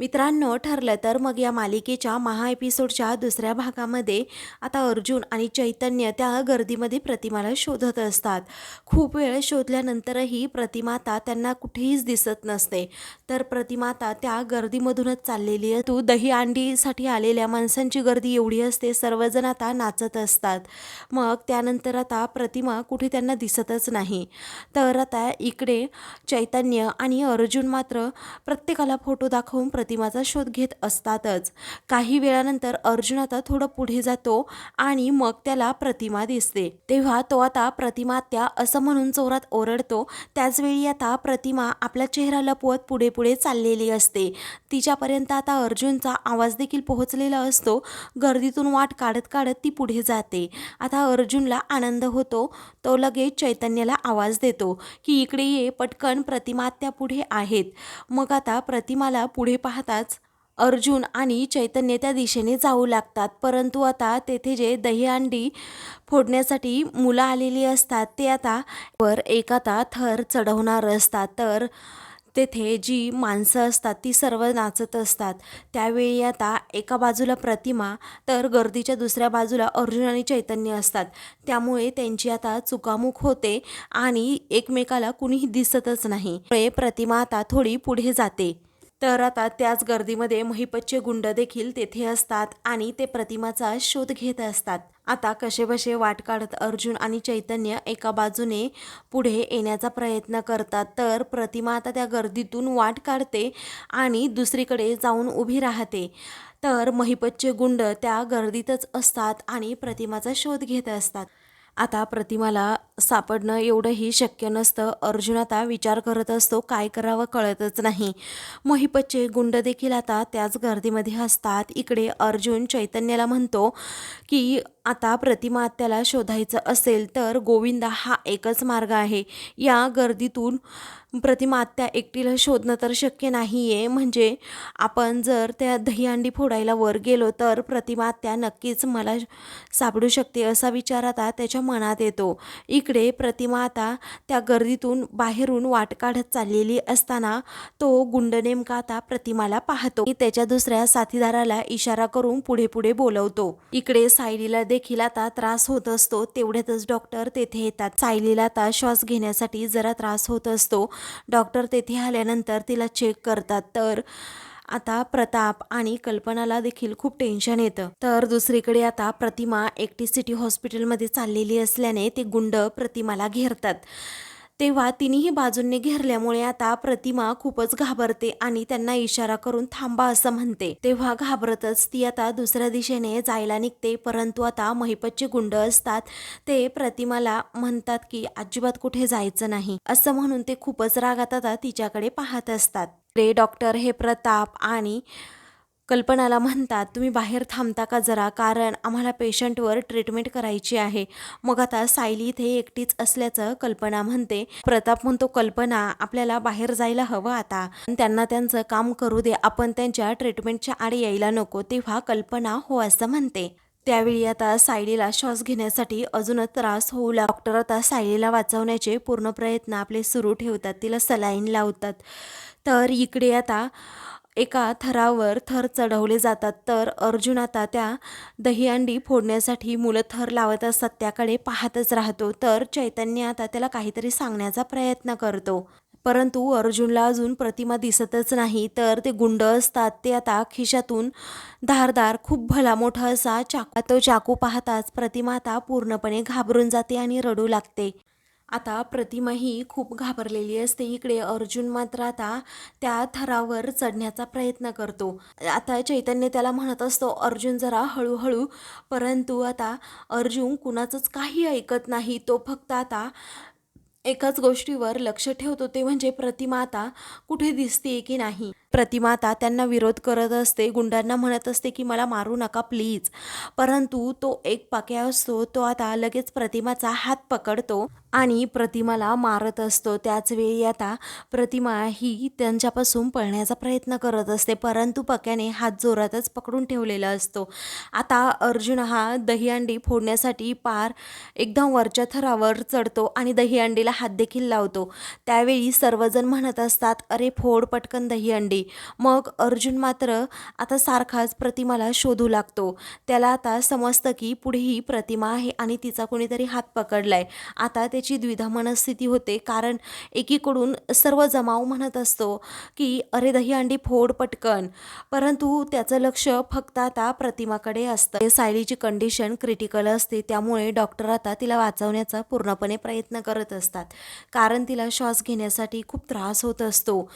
मित्रांनो ठरलं तर मग या मालिकेच्या महा एपिसोडच्या दुसऱ्या भागामध्ये आता अर्जुन आणि चैतन्य त्या गर्दीमध्ये प्रतिमाला शोधत असतात. खूप वेळ शोधल्यानंतरही प्रतिमाता त्यांना कुठेहीच दिसत नसते. तर प्रतिमाता त्या गर्दीमधूनच चाललेली आहे. तू दही अंडीसाठी आलेल्या माणसांची गर्दी एवढी असते सर्वजण आता नाचत असतात. मग त्यानंतर आता प्रतिमा कुठे त्यांना दिसतच नाही. तर आता इकडे चैतन्य आणि अर्जुन मात्र प्रत्येकाला फोटो दाखवून प्रतिमाचा शोध घेत असतातच. काही वेळानंतर अर्जुन आता थोडं पुढे जातो आणि मग त्याला प्रतिमा दिसते. तेव्हा तो आता प्रतिमा त्या असं म्हणून जोरात ओरडतो त्याचवेळी आता प्रतिमा आपला चेहरा लपवत पुढे पुढे चाललेली असते. तिच्यापर्यंत आता अर्जुनचा आवाज देखील पोहोचलेला असतो. गर्दीतून वाट काढत काढत ती पुढे जाते. आता अर्जुनला आनंद होतो. तो लगेच चैतन्याला आवाज देतो की इकडे ये पटकन प्रतिमा त्या पुढे आहेत. मग आता प्रतिमाला पुढे पाहताच अर्जुन आणि चैतन्य त्या दिशेने जाऊ लागतात. परंतु आता तेथे जे दहीहंडी फोडण्यासाठी मुलं आलेली असतात ते आता वर एक आता थर चढवणार असतात. तर तेथे जी माणसं असतात ती सर्व नाचत असतात. त्यावेळी आता एका बाजूला प्रतिमा तर गर्दीच्या दुसऱ्या बाजूला अर्जुन आणि चैतन्य असतात. त्यामुळे त्यांची आता चुकामुक होते आणि एकमेकाला कुणीही दिसतच नाही. प्रतिमा आता थोडी पुढे जाते. तर आता त्याच गर्दीमध्ये महिपतचे गुंड देखील तेथे असतात आणि ते प्रतिमाचा शोध घेत असतात. आता कसेबसे वाट काढत अर्जुन आणि चैतन्य एका बाजूने पुढे येण्याचा प्रयत्न करतात तर प्रतिमा आता त्या गर्दीतून वाट काढते आणि दुसरीकडे जाऊन उभी राहते. तर महिपतचे गुंड त्या गर्दीतच असतात आणि प्रतिमाचा शोध घेत असतात. आता प्रतिमाला सापडणं एवढंही शक्य नसतं. अर्जुन आता विचार करत असतो काय करावं कळतच नाही. महिपतचे गुंड देखील आता त्याच गर्दीमध्ये असतात. इकडे अर्जुन चैतन्याला म्हणतो की आता प्रतिमा त्याला शोधायचं असेल तर गोविंदा हा एकच मार्ग आहे. या गर्दीतून प्रतिमा आत्या एकटीला शोधणं तर शक्य नाही आहे म्हणजे आपण जर त्या दहीहंडी फोडायला वर गेलो तर प्रतिमा आत्या नक्कीच मला सापडू शकते असा विचार आता त्याच्या मनात येतो. इकडे प्रतिमा आता त्या गर्दीतून बाहेरून वाट काढत चाललेली असताना तो गुंड नेमका आता प्रतिमाला पाहतो. त्याच्या दुसऱ्या साथीदाराला इशारा करून पुढे पुढे बोलवतो. इकडे सायलीला देखील आता त्रास होत असतो तेवढ्यातच डॉक्टर तेथे येतात. सायलीला आता श्वास घेण्यासाठी जरा त्रास होत असतो. डॉक्टर तेथे आल्यानंतर तिला चेक करतात. तर आता प्रताप आणि कल्पनाला देखील खूप टेन्शन येतं. तर दुसरीकडे आता प्रतिमा एकटी सिटी हॉस्पिटलमध्ये चाललेली असल्याने ते गुंड प्रतिमाला घेरतात. तेव्हा तिन्ही बाजूंनी घेरल्यामुळे आता प्रतिमा खूपच घाबरते आणि त्यांना इशारा करून थांबा असं म्हणते. तेव्हा घाबरतच ती आता दुसऱ्या दिशेने जायला निघते परंतु आता महिपतचे गुंड असतात. ते प्रतिमाला म्हणतात की अजिबात कुठे जायचं नाही. असं म्हणून ते खूपच रागात आता तिच्याकडे पाहत असतात. रे डॉक्टर हे प्रताप आणि कल्पनाला म्हणतात तुम्ही बाहेर थांबता का जरा? कारण आम्हाला पेशंटवर ट्रीटमेंट करायची आहे. मग आता सायली इथे एकटीच असल्याचं कल्पना म्हणते. प्रताप म्हणतो कल्पना आपल्याला बाहेर जायला हवं आता. त्यांना त्यांचं काम करू दे. आपण त्यांच्या ट्रीटमेंटच्या आड यायला नको. तेव्हा कल्पना हो असं म्हणते. त्यावेळी आता सायलीला श्वास घेण्यासाठी अजूनच त्रास होऊ लागला. डॉक्टर आता सायलीला वाचवण्याचे पूर्ण प्रयत्न आपले सुरू ठेवतात. तिला सलाईन लावतात. तर इकडे आता एका थरावर थर चढवले जातात तर अर्जुन आता त्या दहीहंडी फोडण्यासाठी मुलं थर लावत असतात त्याकडे पाहतच राहतो. तर चैतन्य आता त्याला काहीतरी सांगण्याचा प्रयत्न करतो. परंतु अर्जुनला अजून प्रतिमा दिसतच नाही तर ते गुंड असतात. ते आता खिशातून धारदार खूप भला मोठा असा चाकू तो चाकू पाहताच प्रतिमा आता पूर्णपणे घाबरून जाते आणि रडू लागते. आता प्रतिमा ही खूप घाबरलेली असते. इकडे अर्जुन मात्र आता त्या थरावर चढण्याचा प्रयत्न करतो. आता चैतन्य त्याला म्हणत असतो अर्जुन जरा हळूहळू. परंतु आता अर्जुन कुणाचंच काही ऐकत नाही. तो फक्त आता एकाच गोष्टीवर लक्ष ठेवतो. ते म्हणजे प्रतिमा आता कुठे दिसते की नाही? प्रतिमा आता त्यांना विरोध करत असते गुंडांना म्हणत असते की मला मारू नका प्लीज परंतु तो एक पाक्या असतो तो आता लगेच प्रतिमाचा हात पकडतो आणि प्रतिमाला मारत असतो. त्याच वेळी आता प्रतिमा ही त्यांच्यापासून पळण्याचा प्रयत्न करत असते परंतु पक्याने हात जोरातच पकडून ठेवलेला असतो. आता अर्जुन हा दहीहंडी फोडण्यासाठी पार एकदम वरच्या थरावर चढतो आणि दहीहंडीला हात देखील लावतो. त्यावेळी सर्वजण म्हणत असतात अरे फोड पटकन दहीहंडी. सापडली मग अर्जुन मात्र आता सारखाच प्रतिमाला शोधू लागतो. त्याला आता समजतं की पुढे ही प्रतिमा आहे आणि तिचा कोणीतरी हात पकडलाय. आता त्याची द्विधा मनस्थिती होते कारण एकीकडून सर्व जमाव म्हणत असतो की अरे दही अंडी फोड पटकन. परंतु त्याचं लक्ष फक्त आता प्रतिमाकडे असतं. सायलीची कंडिशन क्रिटिकल असते त्यामुळे डॉक्टर आता तिला वाचवण्याचा पूर्णपणे प्रयत्न करत असतात. कारण तिला श्वास घेण्यासाठी खूप त्रास होत असतो.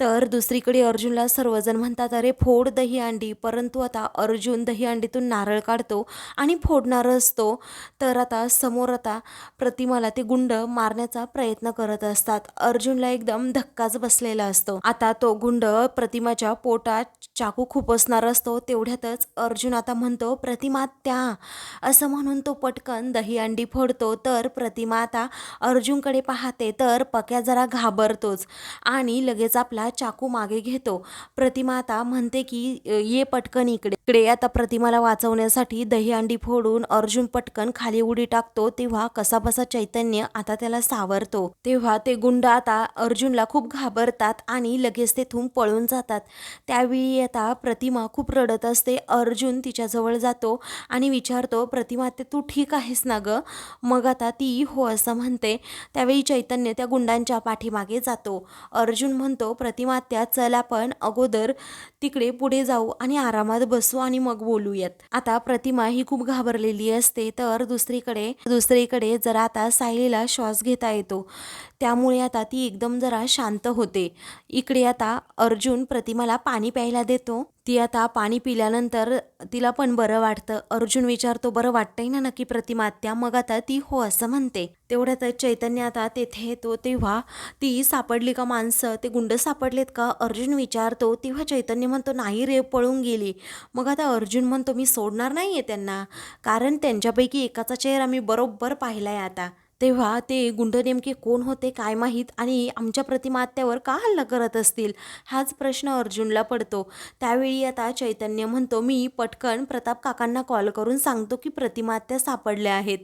तर दुसरीकडे अर्जुनला सर्वजण म्हणतात अरे फोड दही अंडी. परंतु आता अर्जुन दही अंडीतून नारळ काढतो आणि फोडणार असतो. तर आता समोर आता प्रतिमाला ते गुंड मारण्याचा प्रयत्न करत असतात. अर्जुनला एकदम धक्काच बसलेला असतो. आता तो गुंड प्रतिमाच्या पोटात चाकू खुपसणार असतो. तेवढ्यातच अर्जुन आता म्हणतो प्रतिमा त्या. असं म्हणून तो पटकन दही अंडी फोडतो. तर प्रतिमा आता अर्जुनकडे पाहते तर पक्या जरा घाबरतोच आणि लगेच आपला चाकू मागे घेतो. प्रतिमा आता म्हणते की ये पटकन इकडे. इकडे आता प्रतिमाला वाचवण्यासाठी दही अंडी फोडून अर्जुन पटकन खाली उडी टाकतो. तेव्हा कसाबसा चैतन्य आता त्याला सावरतो. तेव्हा ते गुंड आता अर्जुनला खूप घाबरतात आणि लगेच तेथून पळून जातात. त्यावेळी आता प्रतिमा खूप रडत असते. अर्जुन तिच्याजवळ जातो आणि विचारतो प्रतिमा ते तू ठीक आहेस ना ग? मग आता ती हो असं म्हणते. त्यावेळी चैतन्य त्या गुंडांच्या पाठीमागे जातो. अर्जुन म्हणतो प्रति त्या चल आपण अगोदर तिकडे पुढे जाऊ आणि आरामात बसू आणि मग बोलूयात. आता प्रतिमा ही खूप घाबरलेली असते तर दुसरीकडे दुसरीकडे जरा आता सायलीला श्वास घेता येतो. त्यामुळे आता ती एकदम जरा शांत होते. इकडे आता अर्जुन प्रतिमाला पाणी प्यायला देतो. ती आता पाणी पिल्यानंतर तिला पण बरं वाटतं. अर्जुन विचारतो बरं वाटतंय ना नक्की प्रतिमा त्या मग आता ती हो असं म्हणते. तेवढ्यातच चैतन्य आता तेथे येतो. तेव्हा ती सापडली का माणसं? ते गुंड सापडलेत का? अर्जुन विचारतो. तेव्हा चैतन्य म्हणतो नाही रे पळून गेली. मग आता अर्जुन म्हणतो मी सोडणार नाही आहे त्यांना. कारण त्यांच्यापैकी एकाचा चेहरा मी बरोबर आहे आता. तेव्हा ते गुंड नेमके कोण होते काय माहीत आणि आमच्या प्रतिमात्यावर का हल्ला करत असतील? हाच प्रश्न अर्जुनला पडतो. त्यावेळी आता चैतन्य म्हणतो मी पटकन प्रताप काकांना कॉल करून सांगतो की प्रतिमात्या सापडल्या आहेत.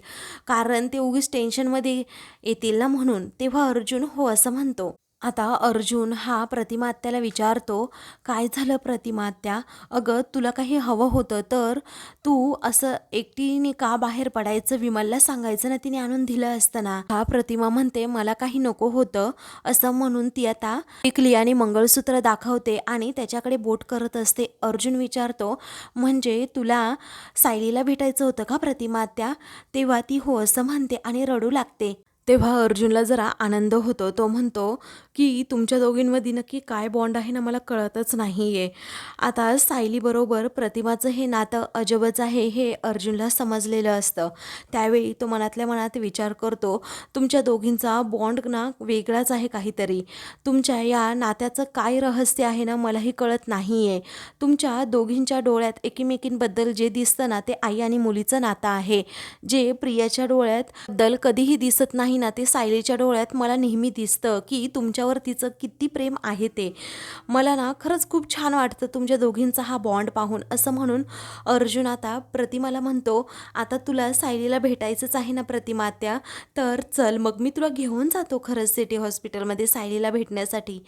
कारण ते उगीच टेन्शनमध्ये येतील ना म्हणून. तेव्हा अर्जुन हो असं म्हणतो. आता अर्जुन हा प्रतिमात्याला विचारतो काय झालं प्रतिमात्या अगं तुला काही हवं होतं तर तू असं एकटीने का बाहेर पडायचं? विमलला सांगायचं ना तिने आणून दिलं असतं ना. हा प्रतिमा म्हणते मला काही नको होतं असं म्हणून ती आता टिकली आणि मंगळसूत्र दाखवते आणि त्याच्याकडे बोट करत असते. अर्जुन विचारतो म्हणजे तुला सायलीला भेटायचं होतं का प्रतिमात्या तेव्हा ती हो असं म्हणते आणि रडू लागते. तेव्हा अर्जुनला जरा आनंद होतो तो म्हणतो की तुमच्या दोघींमध्ये नक्की काय बॉन्ड आहे ना मला कळतच नाही आहे आता सायलीबरोबर प्रतिमाचं हे नातं अजबच आहे हे अर्जुनला समजलेलं असतं. त्यावेळी तो मनातल्या मनात विचार करतो तुमच्या दोघींचा बॉन्ड ना वेगळाच आहे काहीतरी. तुमच्या या नात्याचं काय रहस्य आहे ना मलाही कळत नाही आहे तुमच्या दोघींच्या डोळ्यात एकमेकींबद्दल जे दिसतं ना ते आई आणि मुलीचं नातं आहे. जे प्रियाच्या डोळ्यात बद्दल कधीही दिसत नाही ना ते सायलीच्या डोळ्यात मला नेहमी दिसतं की तुमच्यावर तिचं किती प्रेम आहे ते. मला ना खरंच खूप छान वाटतं तुमच्या दोघींचा हा बॉन्ड पाहून. असं म्हणून अर्जुन आता प्रतिमाला म्हणतो आता तुला सायलीला भेटायचंच आहे ना प्रतिमात्या तर चल मग मी तुला घेऊन जातो खरंच सिटी हॉस्पिटलमध्ये सायलीला भेटण्यासाठी.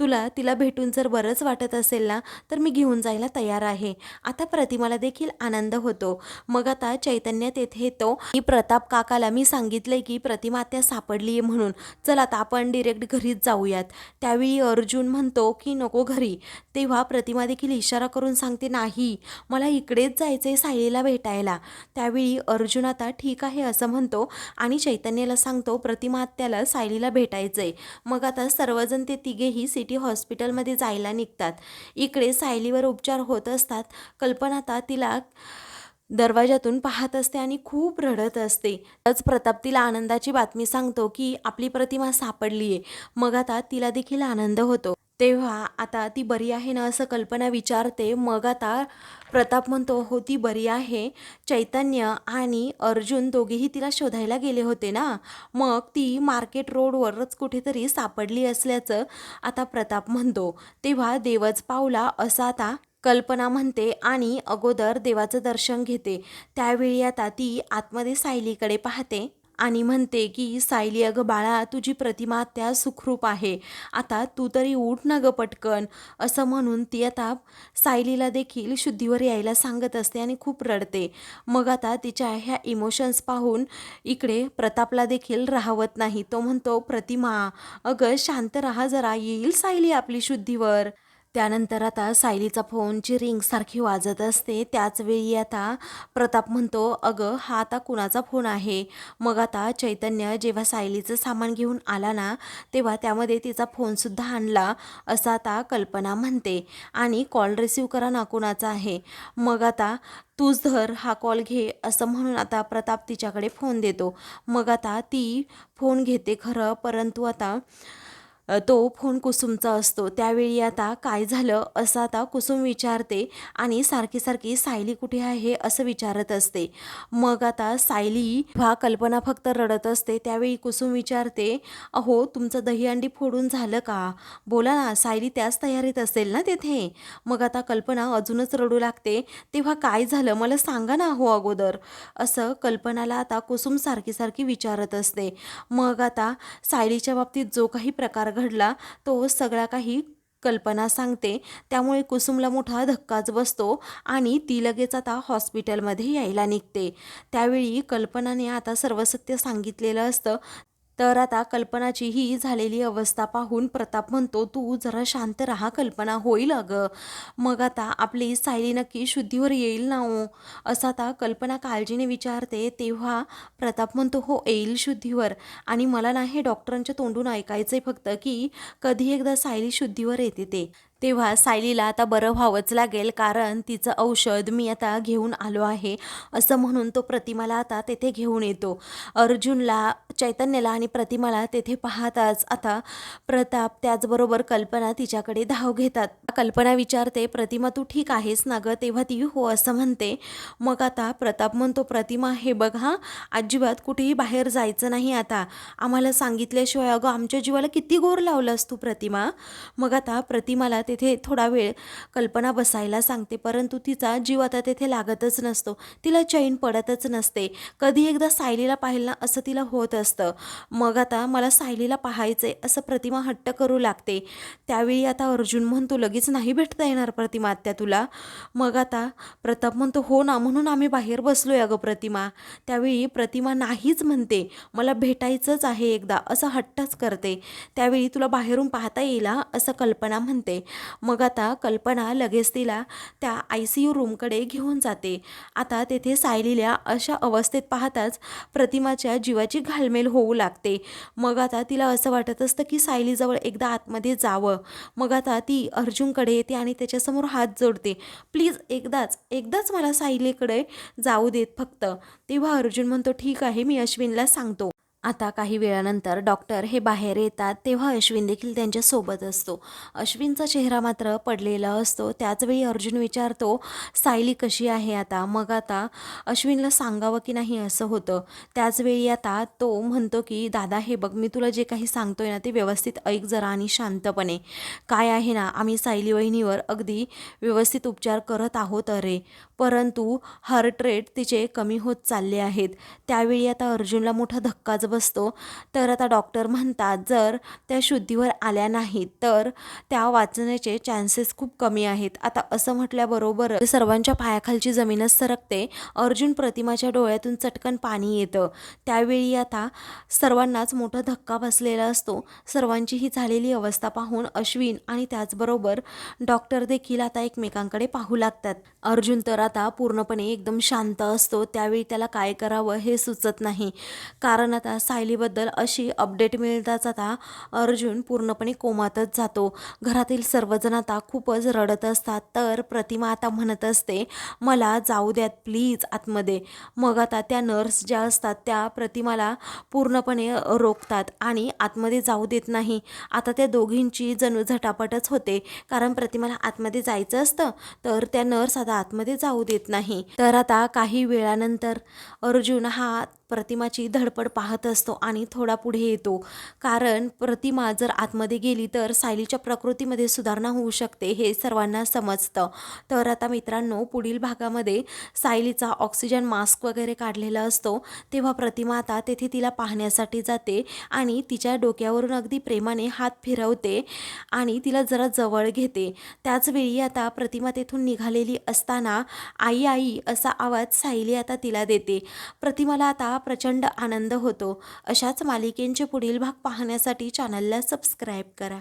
तुला तिला भेटून जर बरंच वाटत असेल ना तर मी घेऊन जायला तयार आहे. आता प्रतिमाला देखील आनंद होतो. मग आता चैतन्य तेथे येतो. की प्रताप काकाला मी सांगितलंय की प्रतिमा त्या सापडली आहे म्हणून. चल आता आपण डिरेक्ट घरीच जाऊ जाऊयात. त्यावेळी अर्जुन म्हणतो की नको घरी. तेव्हा प्रतिमा देखील इशारा करून सांगते नाही मला इकडेच जायचं आहे सायलीला भेटायला. त्यावेळी अर्जुन आता ठीक आहे असं म्हणतो आणि चैतन्याला सांगतो प्रतिमा त्याला सायलीला भेटायचं आहे मग आता सर्वजण ते तिघेही सिटी हॉस्पिटलमध्ये जायला निघतात. इकडे सायलीवर उपचार होत असतात. कल्पना आता तिला दरवाजातून पाहत असते आणि खूप रडत असते. तच प्रताप तिला आनंदाची बातमी सांगतो की आपली प्रतिमा सापडली आहे मग आता तिला देखील आनंद होतो. तेव्हा आता ती बरी आहे ना असं कल्पना विचारते. मग आता प्रताप म्हणतो हो ती बरी आहे. चैतन्य आणि अर्जुन दोघेही तिला शोधायला गेले होते ना. मग ती मार्केट रोडवरच कुठेतरी सापडली असल्याचं आता प्रताप म्हणतो. तेव्हा देवच पावला असं आता कल्पना म्हणते आणि अगोदर देवाचं दर्शन घेते. त्यावेळी आता ती आतमध्ये सायलीकडे पाहते आणि म्हणते की सायली अगं बाळा तुझी प्रतिमा त्या सुखरूप आहे. आता तू तरी उठ ना गं पटकन. असं म्हणून ती आता सायलीला देखील शुद्धीवर यायला सांगत असते आणि खूप रडते. मग आता तिच्या ह्या इमोशन्स पाहून इकडे प्रतापला देखील राहवत नाही. तो म्हणतो प्रतिमा अगं शांत राहा जरा येईल सायली आपली शुद्धीवर. त्यानंतर आता सायलीचा फोनची रिंग सारखी वाजत असते. त्याचवेळी आता प्रताप म्हणतो अगं हा आता कुणाचा फोन आहे? मग आता चैतन्य जेव्हा सायलीचं सामान घेऊन आला ना तेव्हा त्यामध्ये तिचा फोनसुद्धा आणला असं आता कल्पना म्हणते. आणि कॉल रिसीव करा ना कुणाचा आहे. मग आता तूच धर हा कॉल घे असं म्हणून आता प्रताप तिच्याकडे फोन देतो. मग आता ती फोन घेते खरं परंतु आता तो फोन कुसुमचा असतो. त्यावेळी आता काय झालं असं आता कुसुम विचारते आणि सारखी सारखी सायली कुठे आहे असं विचारत असते. मग आता सायली हा कल्पना फक्त रडत असते. त्यावेळी कुसुम विचारते अहो तुमचं दहीहंडी फोडून झालं का? बोला ना सायली त्याच तयारीत असेल ना तेथे? मग आता कल्पना अजूनच रडू लागते. तेव्हा काय झालं? मला सांगा ना हो अगोदर. असं कल्पनाला आता कुसुम सारखी सारखी विचारत असते. मग आता सायलीच्या बाबतीत जो काही प्रकार घडला तो सगळा काही कल्पना सांगते. त्यामुळे कुसुमला मोठा धक्काच बसतो आणि ती लगेच आता हॉस्पिटलमध्ये यायला निघते. त्यावेळी कल्पनाने आता सर्व सत्य सांगितलेलं असतं. तर आता कल्पनाची ही झालेली अवस्था पाहून प्रताप म्हणतो तू जरा शांत राहा कल्पना होईल अगं. मग आता आपली सायली नक्की शुद्धीवर येईल ना हो? असं आता कल्पना काळजीने विचारते. तेव्हा प्रताप म्हणतो हो येईल शुद्धीवर. आणि मला ना हे डॉक्टरांच्या तोंडून ऐकायचं फक्त की कधी एकदा सायली शुद्धीवर येते ते. तेव्हा सायलीला आता बरं व्हावंच लागेल कारण तिचं औषध मी आता घेऊन आलो आहे. असं म्हणून तो प्रतिमाला आता तेथे घेऊन येतो. अर्जुनला चैतन्याला आणि प्रतिमाला तेथे पाहताच आता प्रताप त्याचबरोबर कल्पना तिच्याकडे धाव घेतात. कल्पना विचारते प्रतिमा तू ठीक आहेस ना गं? तेव्हा ती हो असं म्हणते. मग आता प्रताप म्हणतो प्रतिमा हे बघ हा अजिबात कुठेही बाहेर जायचं नाही आता. आम्हाला सांगितल्याशिवाय अगं आमच्या जीवाला किती गोर लावलास तू प्रतिमा. मग आता प्रतिमाला तेथे थोडा वेळ कल्पना बसायला सांगते परंतु तिचा जीव आता तेथे लागतच नसतो. तिला चैन पडतच नसते. कधी एकदा सायलीला पाहिलं असं तिला होत असतं. मग आता मला सायलीला पाहायचंय असं प्रतिमा हट्ट करू लागते. त्यावेळी आता अर्जुन म्हणतो लगेच नाही भेटता येणार प्रतिमा आत्या तुला. मग आता प्रताप म्हणतो हो ना म्हणून आम्ही बाहेर बसलोय अगं प्रतिमा. त्यावेळी प्रतिमा नाहीच म्हणते मला भेटायचंच आहे एकदा असं हट्टच करते. त्यावेळी तुला बाहेरून पाहता येईल हा, असं कल्पना म्हणते. मग आता कल्पना लगेच तिला त्या आय सी यू रूमकडे घेऊन जाते. आता तेथे सायलीला अशा अवस्थेत पाहताच प्रतिमाच्या जीवाची घालमेल होऊ लागते. मग आता तिला असं वाटत असतं की सायलीजवळ एकदा आतमध्ये जावं. मग आता ती अर्जुनकडे येते आणि त्याच्यासमोर हात जोडते. प्लीज एकदाच एकदाच मला सायलीकडे जाऊ देत फक्त. तेव्हा अर्जुन म्हणतो ठीक आहे मी अश्विनला सांगतो. आता काही वेळानंतर डॉक्टर हे बाहेर येतात तेव्हा अश्विन देखील त्यांच्यासोबत असतो. अश्विनचा चेहरा मात्र पडलेला असतो. त्याचवेळी अर्जुन विचारतो सायली कशी आहे आता? मग आता अश्विनला सांगावं की नाही असं होतं? त्याचवेळी आता तो म्हणतो की दादा हे बघ मी तुला जे काही सांगतोय ना ते व्यवस्थित ऐक जरा आणि शांतपणे. काय आहे ना आम्ही सायली वहिनीवर अगदी व्यवस्थित उपचार करत आहोत अरे. परंतु हार्ट रेट तिचे कमी होत चालले आहेत. त्यावेळी आता अर्जुनला मोठा धक्काच बसतो. तर आता डॉक्टर म्हणतात जर त्या शुद्धीवर आल्या नाहीत तर त्या वाचण्याचे चान्सेस खूप कमी आहेत. आता असं म्हटल्याबरोबर सर्वांच्या पायाखालची जमीनच सरकते. अर्जुन प्रतिमाच्या डोळ्यातून चटकन पाणी येतं. त्यावेळी आता सर्वांनाच मोठा धक्का बसलेला असतो. सर्वांची ही झालेली अवस्था पाहून अश्विन आणि त्याचबरोबर डॉक्टर देखील आता एकमेकांकडे पाहू लागतात. अर्जुन तर आता पूर्णपणे एकदम शांत असतो. त्यावेळी त्याला काय करावं हे सुचत नाही. कारण आता सायलीबद्दल अशी अपडेट मिळताच आता अर्जुन पूर्णपणे कोमातच जातो. घरातील सर्वजण आता खूपच रडत असतात. तर प्रतिमा आता म्हणत असते मला जाऊ द्यात प्लीज आतमध्ये. मग आता त्या नर्स ज्या असतात त्या प्रतिमाला पूर्णपणे रोखतात आणि आतमध्ये जाऊ देत नाही. आता त्या दोघींची जणू झटापटच होते. कारण प्रतिमाला आतमध्ये जायचं असतं तर त्या नर्स आता आतमध्ये जाऊ देत नाही. तर आता काही वेळानंतर अर्जुन हा प्रतिमाची धडपड पाहत असतो आणि थोडा पुढे येतो. कारण प्रतिमा जर आतमध्ये गेली तर सायलीच्या प्रकृतीमध्ये सुधारणा होऊ शकते हे सर्वांना समजतं. तर आता मित्रांनो पुढील भागामध्ये सायलीचा ऑक्सिजन मास्क वगैरे काढलेला असतो. तेव्हा प्रतिमा आता तेथे तिला पाहण्यासाठी जाते आणि तिच्या डोक्यावरून अगदी प्रेमाने हात फिरवते आणि तिला जरा जवळ घेते. त्याचवेळी आता प्रतिमा तेथून निघालेली असताना आई आई असा आवाज सायली आता तिला देते. प्रतिमाला आता प्रचंड आनंद होतो. अशाच मालिकेंचे पुढील भाग पाहण्यासाठी चॅनलला सबस्क्राईब करा.